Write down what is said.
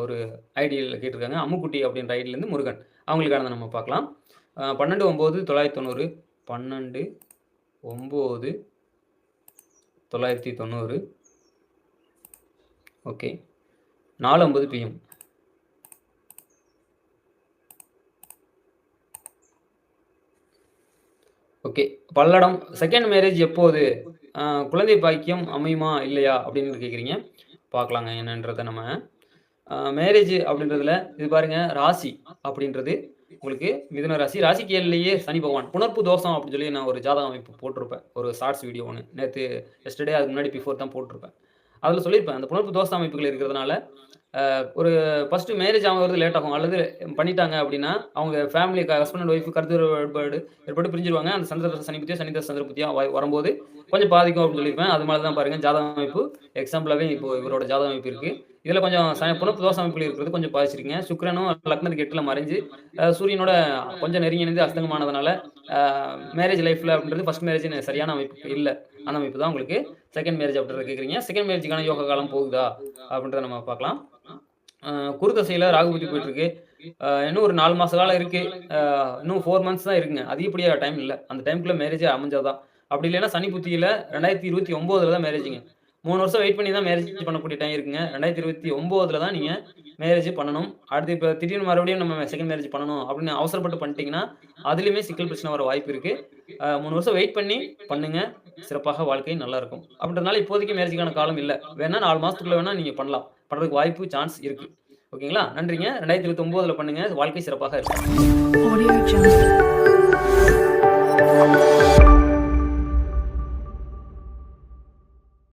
ஒரு ஐடியில் கேட்டிருக்காங்க. அம்முக்குட்டி அப்படின்ற ஐடியிலேருந்து முருகன். அவங்களுக்கானதை நம்ம பார்க்கலாம். பன்னெண்டு ஒம்பது தொள்ளாயிரத்தி தொண்ணூறு பன்னெண்டு ஒம்பது தொள்ளாயிரத்தி தொண்ணூறு okay. 4:50 PM. Okay. Palladam second marriage எப்போது? குழந்தை பாக்கியம் அமையுமா? இல்லையா? அப்படின்னு கேட்குறீங்க. பார்க்கலாங்க என்னன்றத நம்ம. மேரேஜ் அப்படின்றதுல இது பாருங்க ராசி அப்படின்றது உங்களுக்கு மிதுன ராசி. ராசிக்கு 7லயே சனி பகவான். புணர்ப்பு தோஷம் அப்படின்னு சொல்லி நான் ஒரு ஜாதக அமைப்பு போட்டிருப்பேன். ஒரு ஷார்ட்ஸ் வீடியோ ஒன்று நேற்று எஸ்டர்டே அதுக்கு முன்னாடி பிஃபோர் தான் போட்டிருப்பேன். அதில் சொல்லியிருப்பேன். அந்த புணர்ப்பு தோஷ அமைப்புகள் இருக்கிறதுனால, ஒரு ஃபஸ்ட்டு மேரேஜ் ஆகிறது லேட் ஆகும். அல்லது பண்ணிட்டாங்க அப்படின்னா, அவங்க ஃபேமிலி ஹஸ்பண்ட் அண்ட் ஒய்ஃப் கருத்து வேறுபாடு ஏற்பட்டு பிரிஞ்சிருவாங்க. அந்த சந்திர சனி புத்தியோ, சனி வரும்போது கொஞ்சம் பாதிக்கும் அப்படின்னு சொல்லியிருப்பேன். அது மாதிரி தான் பாருங்க ஜாதக அமைப்பு எக்ஸாம்பிளாவே இப்போ இவரோட ஜாதக அமைப்பு இருக்கு. இதில் கொஞ்சம் ச புணர்ப்பு தோஷ இருக்கிறது கொஞ்சம் பாதிச்சிருக்கீங்க சுக்கிரனும் லக்னத்துக்கு எட்டில் மறைஞ்சு, சூரியனோட கொஞ்சம் நெருங்கி அஸ்தங்கமானதுனால, மேரேஜ் லைஃப்ல அப்படின்றது ஃபர்ஸ்ட் மேரேஜ் சரியான அமைப்பு இல்லை அந்த அமைப்பு தான் உங்களுக்கு செகண்ட் மேரேஜ் அப்படின்றத கேட்குறீங்க. செகண்ட் மேரேஜ்க்கான யோகா காலம் போகுதா? அப்படின்றத நம்ம பார்க்கலாம். அ குரு தசையில ராகு புத்தி இன்னும் ஒரு நாலு மாச காலம் இருக்கு. இன்னும் ஃபோர் மந்த்ஸ் தான் இருக்குங்க. அதிகப்படியாக டைம் இல்ல. அந்த டைம்குள்ள மேரேஜ் அமைஞ்சாதான் அப்படி இல்லைன்னா சனி புத்தியில 2029ல தான் மேரேஜுங்க மூணு வருஷம் வெயிட் பண்ணி தான் மேரேஜ் பண்ணக்கூடிய டைம் இருக்குங்க. 2029ல தான் நீங்க மேரேஜ் பண்ணணும். அடுத்து இப்போ திடீர்னு மறுபடியும் நம்ம செகண்ட் மேரேஜ் பண்ணணும் அப்படின்னு அவசரப்பட்டு பண்ணிட்டீங்கன்னா, அதுலேயுமே சிக்கல் பிரச்சனை வர வாய்ப்பு இருக்கு. மூணு வருஷம் வெயிட் பண்ணி பண்ணுங்க. சிறப்பாக வாழ்க்கை நல்லாருக்கும். அப்படின்றதுனால இப்போதைக்கு மேரேஜுக்கான காலம் இல்ல. வேணா 4 மாசத்துக்குள்ள வேணா நீங்க பண்ணலாம். பண்றதுக்கு வாய்ப்பு, சான்ஸ் இருக்கு. ஓகேங்களா? நன்றிங்க. 2029ல பண்ணுங்க. வாழ்க்கை சிறப்பாக இருக்கும்.